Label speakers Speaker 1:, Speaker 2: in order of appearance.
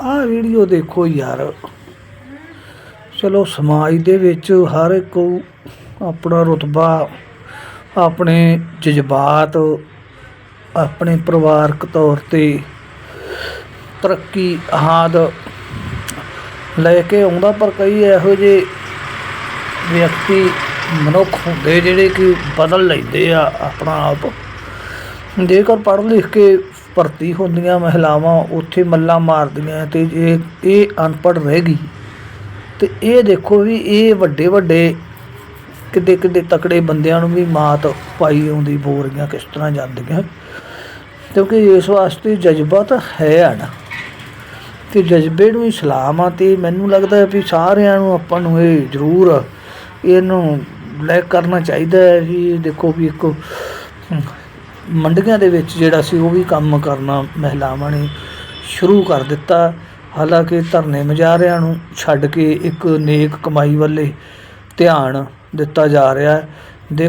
Speaker 1: ਆਹ ਵੀਡੀਓ ਦੇਖੋ ਯਾਰ। ਚਲੋ ਸਮਾਜ ਦੇ ਵਿੱਚ ਹਰ ਇੱਕ ਆਪਣਾ ਰੁਤਬਾ, ਆਪਣੇ ਜਜ਼ਬਾਤ, ਆਪਣੇ ਪਰਿਵਾਰਕ ਤੌਰ ਤੇ ਤਰੱਕੀ ਆਦ ਲੈ ਕੇ ਆਉਂਦਾ, ਪਰ ਕਈ ਇਹੋ ਜਿਹੇ ਵਿਅਕਤੀ ਮਨੁੱਖ ਹੁੰਦੇ ਜਿਹੜੇ ਕਿ ਬਦਲ ਲੈਂਦੇ ਆ ਆਪਣਾ ਆਪ। ਜੇਕਰ ਪੜ੍ਹ ਲਿਖ ਕੇ ਭਰਤੀ ਹੁੰਦੀਆਂ ਮਹਿਲਾਵਾਂ ਉੱਥੇ ਮੱਲਾ ਮਾਰਦੀਆਂ ਤੇ ਜੇ ਇਹ ਅਨਪੜ੍ਹ ਰਹਿ ਗਈ, ਤੇ ਇਹ ਦੇਖੋ ਵੀ ਇਹ ਵੱਡੇ ਵੱਡੇ ਕਿੱਡੇ ਕਿੱਡੇ ਤਕੜੇ ਬੰਦਿਆਂ ਨੂੰ ਵੀ ਮਾਤ ਪਾਈ ਆਉਂਦੀ, ਬੋਰੀਆਂ ਕਿਸ ਤਰ੍ਹਾਂ ਜਾਂਦੀਆਂ। ਕਿਉਂਕਿ ਇਸ ਵਾਸਤੇ ਜਜ਼ਬਾ ਤਾਂ ਹੈ ਆ ਨਾ। ਤੇ ਜਜ਼ਬੇ ਨੂੰ ਹੀ ਸਲਾਮ ਆ ਤੇ ਮੈਨੂੰ ਲੱਗਦਾ ਵੀ ਸਾਰਿਆਂ ਨੂੰ ਆਪਾਂ ਨੂੰ ਇਹ ਜ਼ਰੂਰ ਇਹਨੂੰ ਲੈ ਕਰਨਾ ਚਾਹੀਦਾ ਹੈ ਵੀ ਦੇਖੋ ਵੀ ਇੱਕ ਮੰਡੀਆਂ ਦੇ ਵਿੱਚ ਜਿਹੜਾ ਸੀ ਉਹ ਵੀ ਕੰਮ ਕਰਨਾ ਮਹਿਲਾਵਾਂ ਨੇ ਸ਼ੁਰੂ ਕਰ ਦਿੱਤਾ। ਹਾਲਾਂਕਿ ਧਰਨੇ ਮਜ਼ਾਰਿਆਂ ਨੂੰ ਛੱਡ ਕੇ ਇੱਕ ਨੇਕ ਕਮਾਈ ਵੱਲੇ ਧਿਆਨ ਦਿੱਤਾ ਜਾ ਰਿਹਾ ਦੇਖੋ